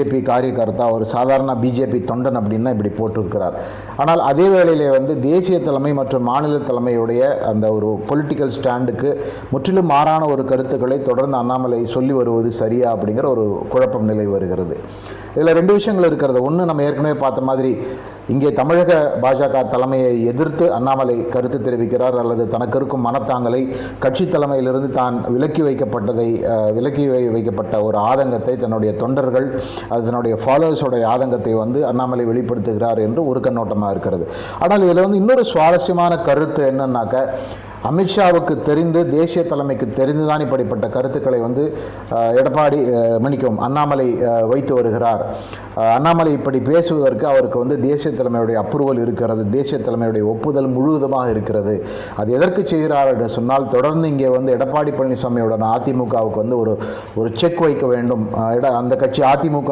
BJP காரியகர்த்தா ஒரு சாதாரண BJP தொண்டன் அப்படின்னு தான் இப்படி போட்டிருக்கிறார். ஆனால் அதே வேளையிலே வந்து தேசிய தலைமை மற்றும் மாநில தலைமையுடைய அந்த ஒரு பொலிட்டிக்கல் ஸ்டாண்டுக்கு முற்றிலும் மாறான ஒரு கருத்துக்களை தொடர்ந்து அண்ணாமலை சொல்லி வருவது சரியா அப்படிங்கிற ஒரு குழப்பம் நிலை வருகிறது. இதில் ரெண்டு விஷயங்கள் இருக்கிறது. ஒன்று நம்ம ஏற்கனவே பார்த்த மாதிரி இங்கே தமிழக பாஜக தலைமையை எதிர்த்து அண்ணாமலை கருத்து தெரிவிக்கிறார் அல்லது தனக்கு இருக்கும் மனத்தாங்கலை கட்சி தலைமையிலிருந்து தான் விலக்கி வைக்கப்பட்டதை விலக்கி வை வைக்கப்பட்ட ஒரு ஆதங்கத்தை தன்னுடைய தொண்டர்கள் அது தன்னுடைய ஃபாலோவர்ஸோடைய ஆதங்கத்தை வந்து அண்ணாமலை வெளிப்படுத்துகிறார் என்று ஒரு கண்ணோட்டமாக இருக்கிறது. ஆனால் இதில் வந்து இன்னொரு சுவாரஸ்யமான கருத்து என்னன்னாக்க அமித்ஷாவுக்கு தெரிந்து தேசிய தலைமைக்கு தெரிந்து தான் இப்படிப்பட்ட கருத்துக்களை வந்து எடப்பாடி மணிக்கும் மன்னிக்கவும் அண்ணாமலை வைத்து வருகிறார். அண்ணாமலை இப்படி பேசுவதற்கு அவருக்கு வந்து தேசிய தலைமையுடைய அப்ரூவல் இருக்கிறது தேசிய தலைமையுடைய ஒப்புதல் முழுவதுமாக இருக்கிறது. அது எதற்கு செய்கிறார் என்று சொன்னால் தொடர்ந்து இங்கே வந்து எடப்பாடி பழனிசாமியுடன் அதிமுகவுக்கு வந்து ஒரு ஒரு செக் வைக்க வேண்டும். எட- அந்த கட்சி அதிமுக